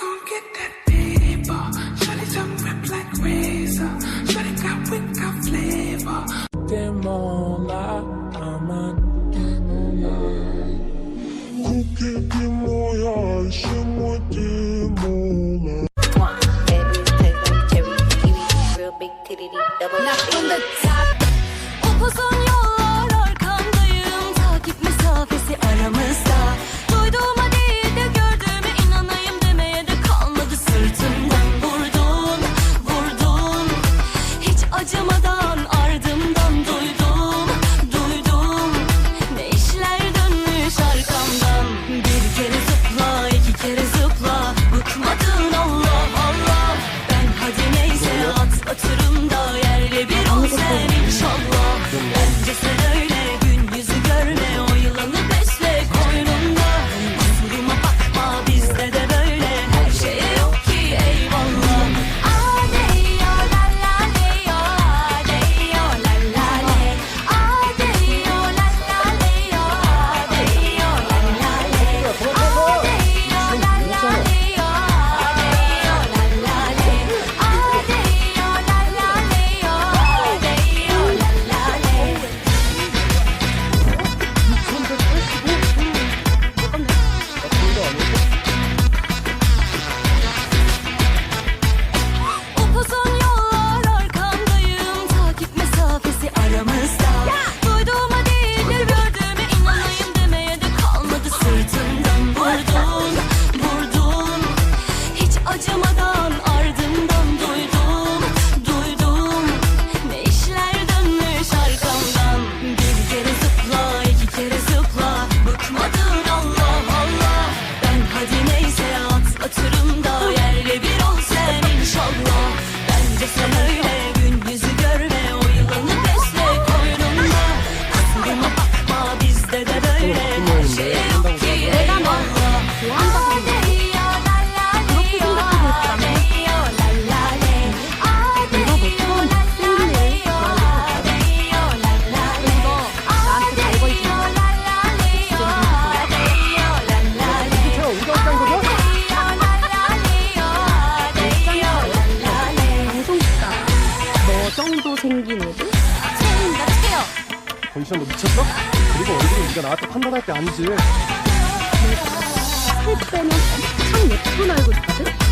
don't get that. 생긴 애들? 체인다 너 미쳤어? 그리고 얼굴이 네가 나한테 판단할 때 아니지 살 빼면 참 예쁜 얼굴이거든?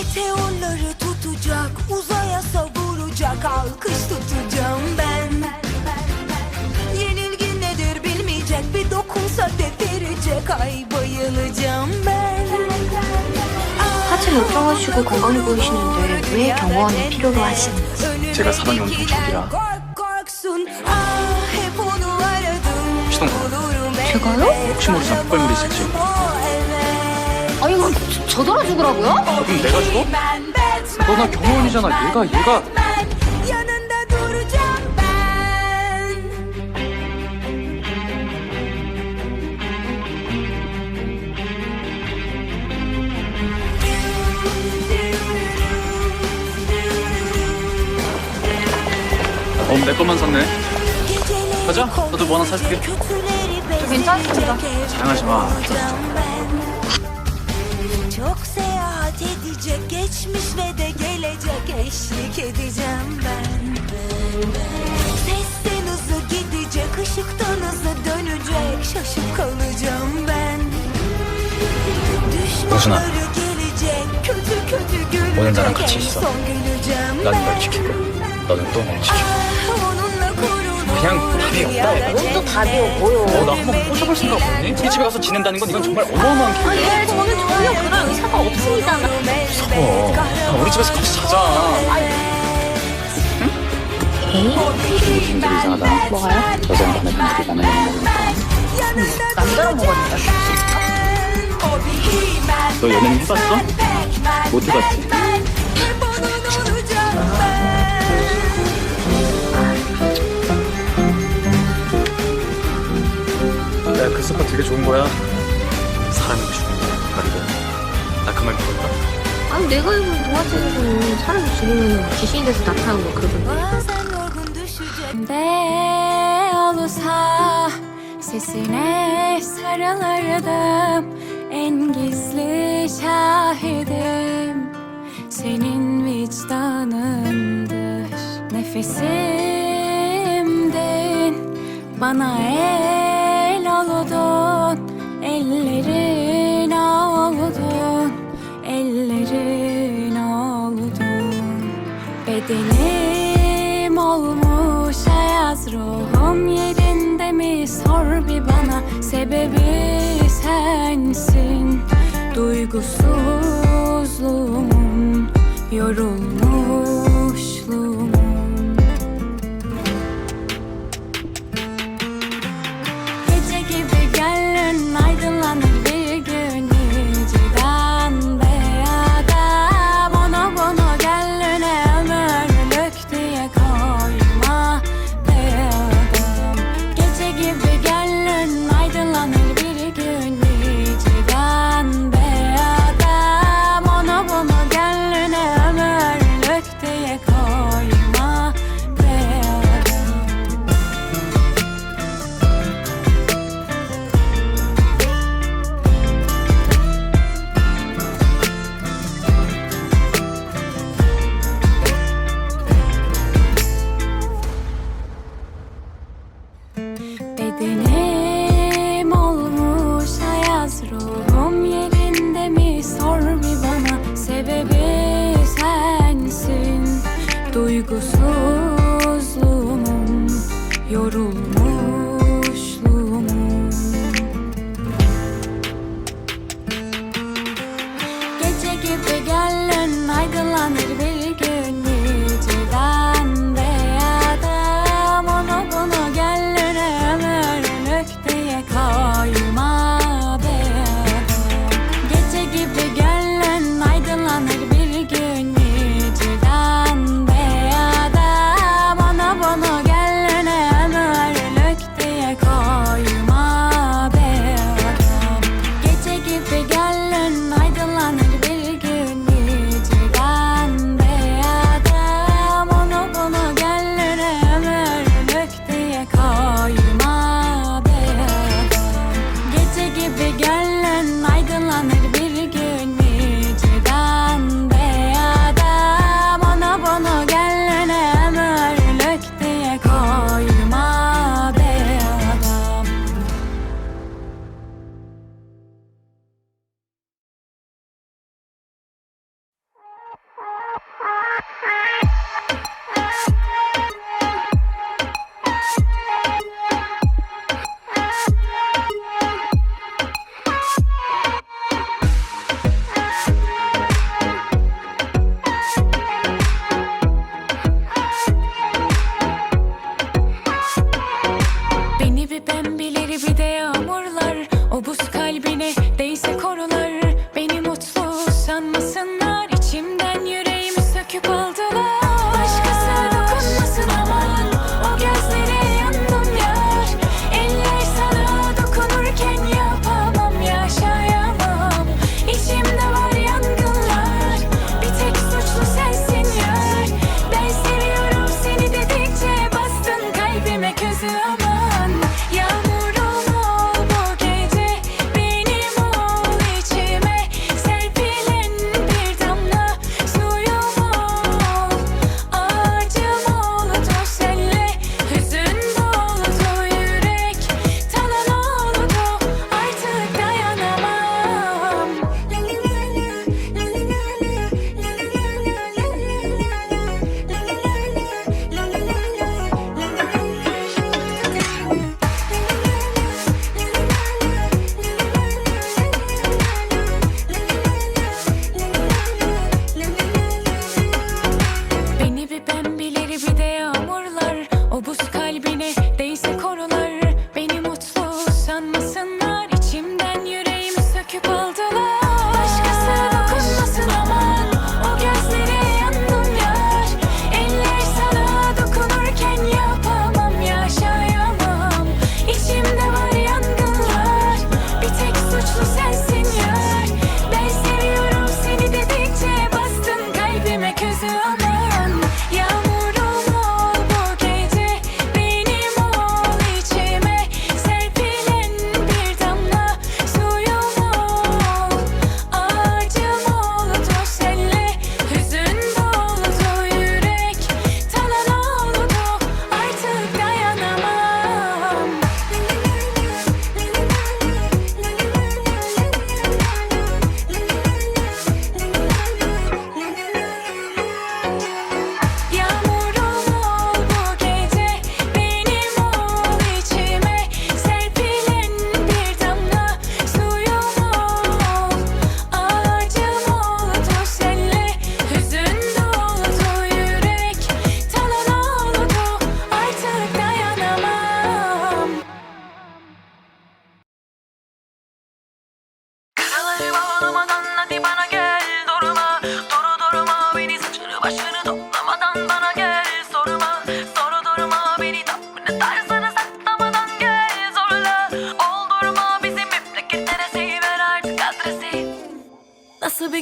Meteorları tutacak, uzaya savuracak, alkış tutacağım ben. Yenilgi nedir bilmeyecek, bir dokunsa devirecek, ay bayılacağım ben. 하체 걱정을 주고 건강을 보이시는 분들 왜 병원에 필요로 하시는지 제가 사랑이 엄청 적이라 시동 걸어? 혹시 모르잖아, 꿀물이 있을지. 그럼 저, 저 돌아 죽으라고요? 어, 그럼 내가 죽어? 너 나 경호원이잖아 얘가 얘가 어, 내 것만 샀네. 가자. 너도 뭐 하나 사줄게. 저 괜찮습니다. 사양하지 마. Çok seyahat edecek geçmiş ve de gelecek eşlik edeceğim ben Sesten hızlı gidecek ışıktan hızlı dönecek şaşıp kalacağım ben Boşuna. Düşmanları gelecek kötü kötü gülecek 오늘 나랑 같이 en 있어. son güleceğim 난 ben 널 지킬 거야. 너는 또 날 지켜. Ah, onunla kurulu 그냥 답이 없다. 그건 또 답이요, 뭐요? 어, 나 한번 꼬셔볼 생각 없니? 우리 집에 가서 지낸다는 건 이건 정말 어마어마한 기회야. 예, 저는 전혀 그럴 의사가 없습니다. 집에서 같이 자자. 느낌들이 이상하다. 뭐가요? 여자랑 남의 분들이 맘 먹으니까. 남자랑 있다. 너 연애는 해봤어? 못 해봤지? 야, 그 스파 되게 좋은 거야. 사람이 죽는 말이고. 나그말 믿었다. 아니, 내가 입은 동화책에서는 사람이 죽으면 귀신이 돼서 나타나는 거 그러던데. Bazen yorgun düşecek de olsa sesine sarılırdım en gizli şahidim senin vicdanındır nefesimdin bana el Bedenim olmuş ayaz ruhum yerinde mi? Sor bir bana Sebebi sensin. Duygusuzluğumun yorulmuşluğumun Gece gibi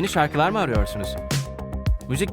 Yeni şarkılar mı arıyorsunuz? Müzik